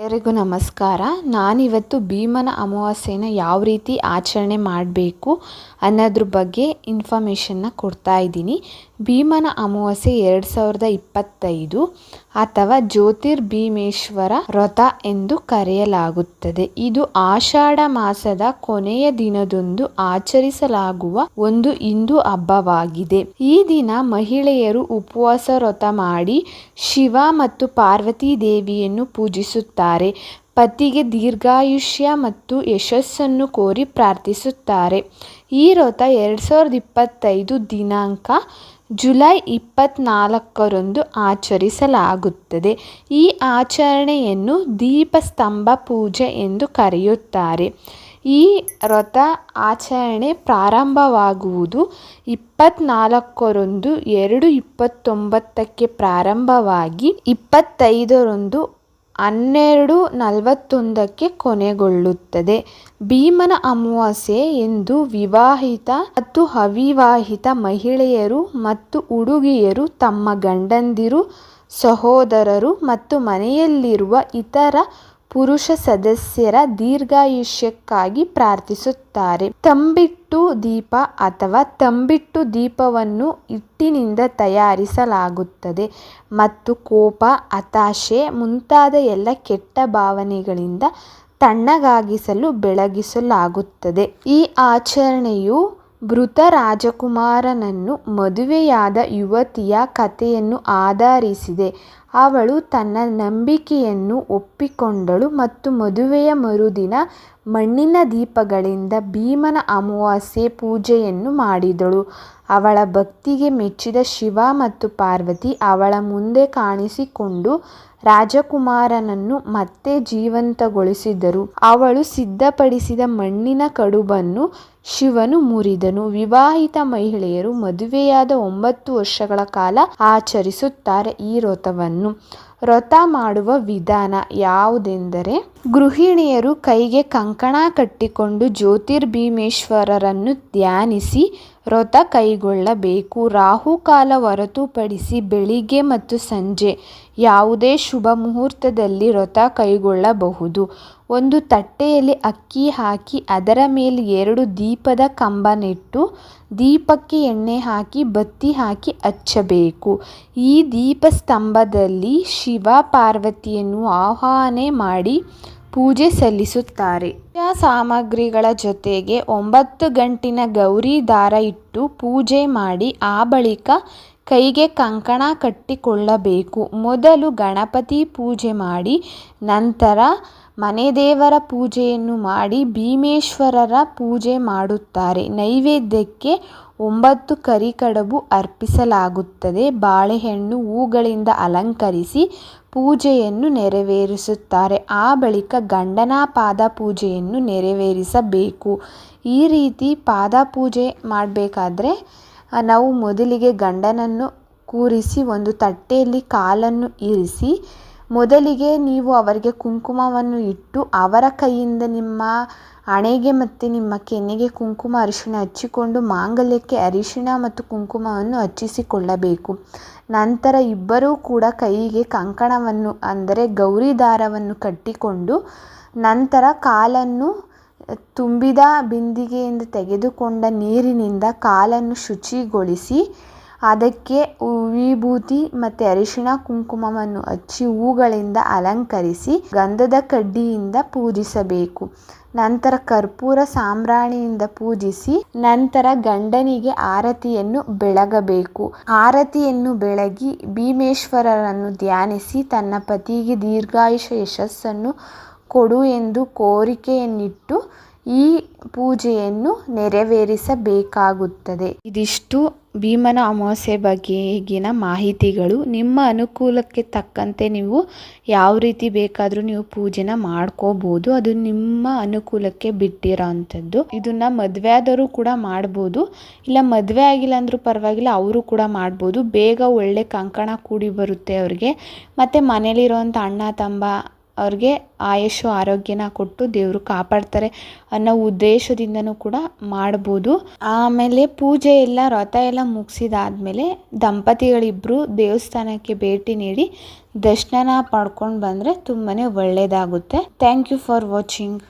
ಎಲ್ಲರಿಗೂ ನಮಸ್ಕಾರ. ನಾನಿವತ್ತು ಭೀಮನ ಅಮಾವಾಸ್ಯೆನ ಯಾವ ರೀತಿ ಆಚರಣೆ ಮಾಡಬೇಕು ಅನ್ನೋದ್ರ ಬಗ್ಗೆ ಇನ್ಫಾರ್ಮೇಷನ್ನ ಕೊಡ್ತಾ ಇದ್ದೀನಿ. ಭೀಮನ ಅಮಾವಾಸ್ಯೆ ಎರಡು ಸಾವಿರದ ಇಪ್ಪತ್ತೈದು ಅಥವಾ ಜ್ಯೋತಿರ್ಭೀಮೇಶ್ವರ ವ್ರತ ಎಂದು ಕರೆಯಲಾಗುತ್ತದೆ. ಇದು ಆಷಾಢ ಮಾಸದ ಕೊನೆಯ ದಿನದಂದು ಆಚರಿಸಲಾಗುವ ಒಂದು ಹಿಂದೂ ಹಬ್ಬವಾಗಿದೆ. ಈ ದಿನ ಮಹಿಳೆಯರು ಉಪವಾಸ ವ್ರತ ಮಾಡಿ ಶಿವ ಮತ್ತು ಪಾರ್ವತಿ ದೇವಿಯನ್ನು ಪೂಜಿಸುತ್ತಾರೆ. ಪತಿಗೆ ದೀರ್ಘಾಯುಷ್ಯ ಮತ್ತು ಯಶಸ್ಸನ್ನು ಕೋರಿ ಪ್ರಾರ್ಥಿಸುತ್ತಾರೆ. ಈ ವ್ರತ ಎರಡು ಸಾವಿರದ ಇಪ್ಪತ್ತೈದು ದಿನಾಂಕ ಜುಲೈ ಇಪ್ಪತ್ತ್ನಾಲ್ಕರಂದು ಆಚರಿಸಲಾಗುತ್ತದೆ. ಈ ಆಚರಣೆಯನ್ನು ದೀಪಸ್ತಂಭ ಪೂಜೆ ಎಂದು ಕರೆಯುತ್ತಾರೆ. ಈ ವ್ರತ ಆಚರಣೆ ಪ್ರಾರಂಭವಾಗುವುದು ಇಪ್ಪತ್ತ್ನಾಲ್ಕರಂದು ಎರಡು ಇಪ್ಪತ್ತೊಂಬತ್ತಕ್ಕೆ ಪ್ರಾರಂಭವಾಗಿ ಇಪ್ಪತ್ತೈದರಂದು ಹನ್ನೆರಡು ನಲವತ್ತೊಂದಕ್ಕೆ ಕೊನೆಗೊಳ್ಳುತ್ತದೆ. ಭೀಮನ ಅಮಾವಾಸ್ಯೆ ಎಂದು ವಿವಾಹಿತ ಮತ್ತು ಅವಿವಾಹಿತ ಮಹಿಳೆಯರು ಮತ್ತು ಹುಡುಗಿಯರು ತಮ್ಮ ಗಂಡಂದಿರು, ಸಹೋದರರು ಮತ್ತು ಮನೆಯಲ್ಲಿರುವ ಇತರ ಪುರುಷ ಸದಸ್ಯರ ದೀರ್ಘಾಯುಷ್ಯಕ್ಕಾಗಿ ಪ್ರಾರ್ಥಿಸುತ್ತಾರೆ. ತಂಬಿಟ್ಟು ದೀಪ ಅಥವಾ ತಂಬಿಟ್ಟು ದೀಪವನ್ನು ಹಿಟ್ಟಿನಿಂದ ತಯಾರಿಸಲಾಗುತ್ತದೆ ಮತ್ತು ಕೋಪ, ಹತಾಶೆ ಮುಂತಾದ ಎಲ್ಲ ಕೆಟ್ಟ ಭಾವನೆಗಳಿಂದ ತಣ್ಣಗಾಗಿಸಲು ಬೆಳಗಿಸಲಾಗುತ್ತದೆ. ಈ ಆಚರಣೆಯು ಮೃತ ರಾಜಕುಮಾರನನ್ನು ಮದುವೆಯಾದ ಯುವತಿಯ ಕಥೆಯನ್ನು ಆಧರಿಸಿದೆ. ಅವಳು ತನ್ನ ನಂಬಿಕೆಯನ್ನು ಒಪ್ಪಿಕೊಂಡಳು ಮತ್ತು ಮದುವೆಯ ಮರುದಿನ ಮಣ್ಣಿನ ದೀಪಗಳಿಂದ ಭೀಮನ ಅಮಾವಾಸ್ಯೆ ಪೂಜೆಯನ್ನು ಮಾಡಿದಳು. ಅವಳ ಭಕ್ತಿಗೆ ಮೆಚ್ಚಿದ ಶಿವ ಮತ್ತು ಪಾರ್ವತಿ ಅವಳ ಮುಂದೆ ಕಾಣಿಸಿಕೊಂಡು ರಾಜಕುಮಾರನನ್ನು ಮತ್ತೆ ಜೀವಂತಗೊಳಿಸಿದರು. ಅವಳು ಸಿದ್ಧಪಡಿಸಿದ ಮಣ್ಣಿನ ಕಡುಬನ್ನು ಶಿವನು ಮುರಿದನು. ವಿವಾಹಿತ ಮಹಿಳೆಯರು ಮದುವೆಯಾದ ಒಂಬತ್ತು ವರ್ಷಗಳ ಕಾಲ ಆಚರಿಸುತ್ತಾರೆ ಈ ವ್ರತವನ್ನು. ವ್ರತ ಮಾಡುವ ವಿಧಾನ ಯಾವುದೆಂದರೆ, ಗೃಹಿಣಿಯರು ಕೈಗೆ ಕಂಕಣ ಕಟ್ಟಿಕೊಂಡು ಜ್ಯೋತಿರ್ಭೀಮೇಶ್ವರರನ್ನು ಧ್ಯಾನಿಸಿ ವ್ರತ ಕೈಗೊಳ್ಳಬೇಕು. ರಾಹುಕಾಲ ಹೊರತುಪಡಿಸಿ ಬೆಳಿಗ್ಗೆ ಮತ್ತು ಸಂಜೆ ಯಾವುದೇ ಶುಭ ಮುಹೂರ್ತದಲ್ಲಿ ವ್ರತ ಕೈಗೊಳ್ಳಬಹುದು. ಒಂದು ತಟ್ಟೆಯಲ್ಲಿ ಅಕ್ಕಿ ಹಾಕಿ ಅದರ ಮೇಲೆ ಎರಡು ದೀಪದ ಕಂಬ ನೆಟ್ಟು ದೀಪಕ್ಕೆ ಎಣ್ಣೆ ಹಾಕಿ ಬತ್ತಿ ಹಾಕಿ ಹಚ್ಚಬೇಕು. ಈ ದೀಪ ಸ್ತಂಭದಲ್ಲಿ ಶಿವ ಪಾರ್ವತಿಯನ್ನು ಆವಾಹನೆ ಮಾಡಿ ಪೂಜೆ ಸಲ್ಲಿಸುತ್ತಾರೆ. ಪೂಜಾ ಸಾಮಗ್ರಿಗಳ ಜೊತೆಗೆ ಒಂಬತ್ತು ಗಂಟಿನ ಗೌರಿ ದಾರ ಇಟ್ಟು ಪೂಜೆ ಮಾಡಿ ಆ ಬಳಿಕ ಕೈಗೆ ಕಂಕಣ ಕಟ್ಟಿಕೊಳ್ಳಬೇಕು. ಮೊದಲು ಗಣಪತಿ ಪೂಜೆ ಮಾಡಿ ನಂತರ ಮನೆ ದೇವರ ಪೂಜೆಯನ್ನು ಮಾಡಿ ಭೀಮೇಶ್ವರರ ಪೂಜೆ ಮಾಡುತ್ತಾರೆ. ನೈವೇದ್ಯಕ್ಕೆ ಒಂಬತ್ತು ಕರಿಕಡಬು ಅರ್ಪಿಸಲಾಗುತ್ತದೆ. ಬಾಳೆಹಣ್ಣು ಹೂಗಳಿಂದ ಅಲಂಕರಿಸಿ ಪೂಜೆಯನ್ನು ನೆರವೇರಿಸುತ್ತಾರೆ. ಆ ಬಳಿಕ ಗಂಡನ ಪಾದ ಪೂಜೆಯನ್ನು ನೆರವೇರಿಸಬೇಕು. ಈ ರೀತಿ ಪಾದ ಪೂಜೆ ಮಾಡಬೇಕಾದ್ರೆ, ನಾವು ಮೊದಲಿಗೆ ಗಂಡನನ್ನು ಕೂರಿಸಿ ಒಂದು ತಟ್ಟೆಯಲ್ಲಿ ಕಾಲನ್ನು ಇರಿಸಿ ಮೊದಲಿಗೆ ನೀವು ಅವರಿಗೆ ಕುಂಕುಮವನ್ನು ಇಟ್ಟು ಅವರ ಕೈಯಿಂದ ನಿಮ್ಮ ಹಣೆಗೆ ಮತ್ತು ನಿಮ್ಮ ಕೆನ್ನೆಗೆ ಕುಂಕುಮ ಅರಿಶಿಣ ಹಚ್ಚಿಕೊಂಡು ಮಾಂಗಲ್ಯಕ್ಕೆ ಅರಿಶಿಣ ಮತ್ತು ಕುಂಕುಮವನ್ನು ಹಚ್ಚಿಸಿಕೊಳ್ಳಬೇಕು. ನಂತರ ಇಬ್ಬರೂ ಕೂಡ ಕೈಗೆ ಕಂಕಣವನ್ನು, ಅಂದರೆ ಗೌರಿ ದಾರವನ್ನು ಕಟ್ಟಿಕೊಂಡು ನಂತರ ಕಾಲನ್ನು ತುಂಬಿದ ಬಿಂದಿಗೆಯಿಂದ ತೆಗೆದುಕೊಂಡ ನೀರಿನಿಂದ ಕಾಲನ್ನು ಶುಚಿಗೊಳಿಸಿ ಅದಕ್ಕೆ ವಿಭೂತಿ ಮತ್ತೆ ಅರಿಶಿಣ ಕುಂಕುಮವನ್ನು ಹಚ್ಚಿ ಹೂಗಳಿಂದ ಅಲಂಕರಿಸಿ ಗಂಧದ ಕಡ್ಡಿಯಿಂದ ಪೂಜಿಸಬೇಕು. ನಂತರ ಕರ್ಪೂರ ಸಾಂಬ್ರಾಣಿಯಿಂದ ಪೂಜಿಸಿ ನಂತರ ಗಂಡನಿಗೆ ಆರತಿಯನ್ನು ಬೆಳಗಬೇಕು. ಆರತಿಯನ್ನು ಬೆಳಗಿ ಭೀಮೇಶ್ವರರನ್ನು ಧ್ಯಾನಿಸಿ ತನ್ನ ಪತಿಗೆ ದೀರ್ಘಾಯುಷ ಯಶಸ್ಸನ್ನು ಕೊಡು ಎಂದು ಕೋರಿಕೆಯನ್ನಿಟ್ಟು ಈ ಪೂಜೆಯನ್ನು ನೆರವೇರಿಸಬೇಕಾಗುತ್ತದೆ. ಇದಿಷ್ಟು. ಭೀಮನ ಅಮಾವಾಸ್ಯೆ ಬಗೆಗಿನ ಮಾಹಿತಿಗಳು ನಿಮ್ಮ ಅನುಕೂಲಕ್ಕೆ ತಕ್ಕಂತೆ ನೀವು ಯಾವ ರೀತಿ ಬೇಕಾದರೂ ನೀವು ಪೂಜೆನ ಮಾಡ್ಕೋಬೋದು. ಅದು ನಿಮ್ಮ ಅನುಕೂಲಕ್ಕೆ ಬಿಟ್ಟಿರೋ ಅಂಥದ್ದು. ಇದನ್ನು ಮದುವೆ ಆದವರು ಕೂಡ ಮಾಡ್ಬೋದು. ಇಲ್ಲ ಮದುವೆ ಆಗಿಲ್ಲ ಅಂದರೂ ಪರವಾಗಿಲ್ಲ, ಅವರು ಕೂಡ ಮಾಡ್ಬೋದು. ಬೇಗ ಒಳ್ಳೆ ಕಂಕಣ ಕೂಡಿ ಬರುತ್ತೆ ಅವ್ರಿಗೆ. ಮತ್ತು ಮನೇಲಿರೋವಂಥ ಅಣ್ಣ, ತಮ್ಮ ಅವ್ರಿಗೆ ಆಯುಷ್ಯು ಆರೋಗ್ಯನ ಕೊಟ್ಟು ದೇವರು ಕಾಪಾಡ್ತಾರೆ ಅನ್ನೋ ಉದ್ದೇಶದಿಂದನೂ ಕೂಡ ಮಾಡ್ಬೋದು. ಆಮೇಲೆ ಪೂಜೆ ಎಲ್ಲ, ರಥ ಎಲ್ಲ ಮುಗಿಸಿದಾದ್ಮೇಲೆ ದಂಪತಿಗಳಿಬ್ಬರು ದೇವಸ್ಥಾನಕ್ಕೆ ಭೇಟಿ ನೀಡಿ ದರ್ಶನ ಪಡ್ಕೊಂಡು ಬಂದರೆ ತುಂಬಾ ಒಳ್ಳೆಯದಾಗುತ್ತೆ ಥ್ಯಾಂಕ್ ಯು ಫಾರ್ ವಾಚಿಂಗ್